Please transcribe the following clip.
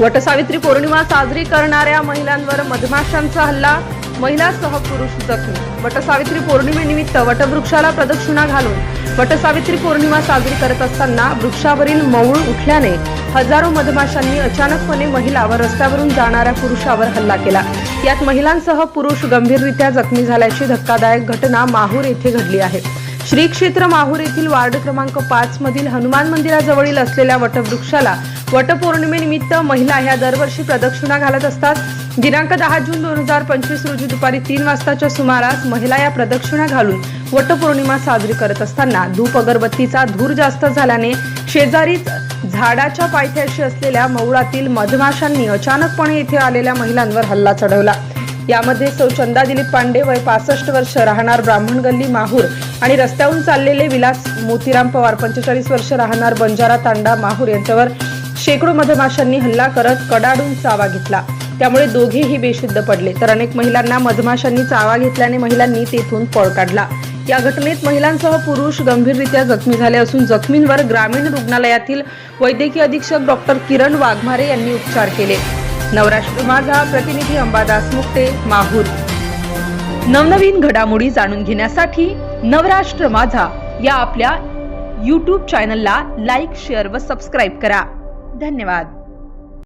वटसावित्री पौर्णिमा साजरी करणाऱ्या महिलांवर मधमाशांचा हल्ला महिलासह पुरुष जखमी. वटसावित्री पौर्णिमेनिमित्त वटवृक्षाला प्रदक्षिणा घालून वटसावित्री पौर्णिमा साजरी करत असताना वृक्षावरील मऊळ उठल्याने हजारो मधमाशांनी अचानकपणे महिला व रस्त्यावरून जाणाऱ्या पुरुषावर हल्ला केला. यात महिलांसह पुरुष गंभीररित्या जखमी झाल्याची धक्कादायक घटना माहूर येथे घडली आहे. श्री क्षेत्र माहूर येथील वार्ड क्रमांक पाच मधील हनुमान मंदिराजवळील असलेल्या वटवृक्षाला वटपौर्णिमेनिमित्त महिला ह्या दरवर्षी प्रदक्षिणा घालत असतात. दिनांक दहा जून दोन हजार पंचवीस रोजी दुपारी तीन वाजताच्या सुमारास महिला या प्रदक्षिणा घालून वटपौर्णिमा साजरी करत असताना धूप अगरबत्तीचा धूर जास्त झाल्याने शेजारीच झाडाच्या पायथ्याशी असलेल्या मौळातील मधमाशांनी अचानकपणे येथे आलेल्या महिलांवर हल्ला चढवला. यामध्ये सौ चंदा दिलीप पांडे वय पासष्ट वर्ष राहणार ब्राह्मण गल्ली माहूर आणि रस्त्याहून चाललेले विलास मोतीराम पवार पंचेचाळीस वर्ष राहणार बंजारा तांडा माहूर यांच्यावर शेकडो मधमाशांनी हल्ला करत कडाडून चावा घेतला. त्यामुळे दोघेही बेशुद्ध पडले. तर अनेक महिलांना मधमाशांनी चावा घेतल्याने महिलांनी तेथून पळ काढला. या घटनेत महिलांसह पुरुष गंभीररित्या जखमी झाले असून जखमींवर ग्रामीण रुग्णालयातील वैद्यकीय अधीक्षक डॉक्टर किरण वाघमारे यांनी उपचार केले. नवराष्ट्र माझा प्रतिनिधी अंबादास मुक्ते माहूर. नवनवीन घडामोडी जाणून घेण्यासाठी नवराष्ट्र माझा या आपल्या यूट्यूब चॅनलला लाईक शेअर व सबस्क्राईब करा. धन्यवाद.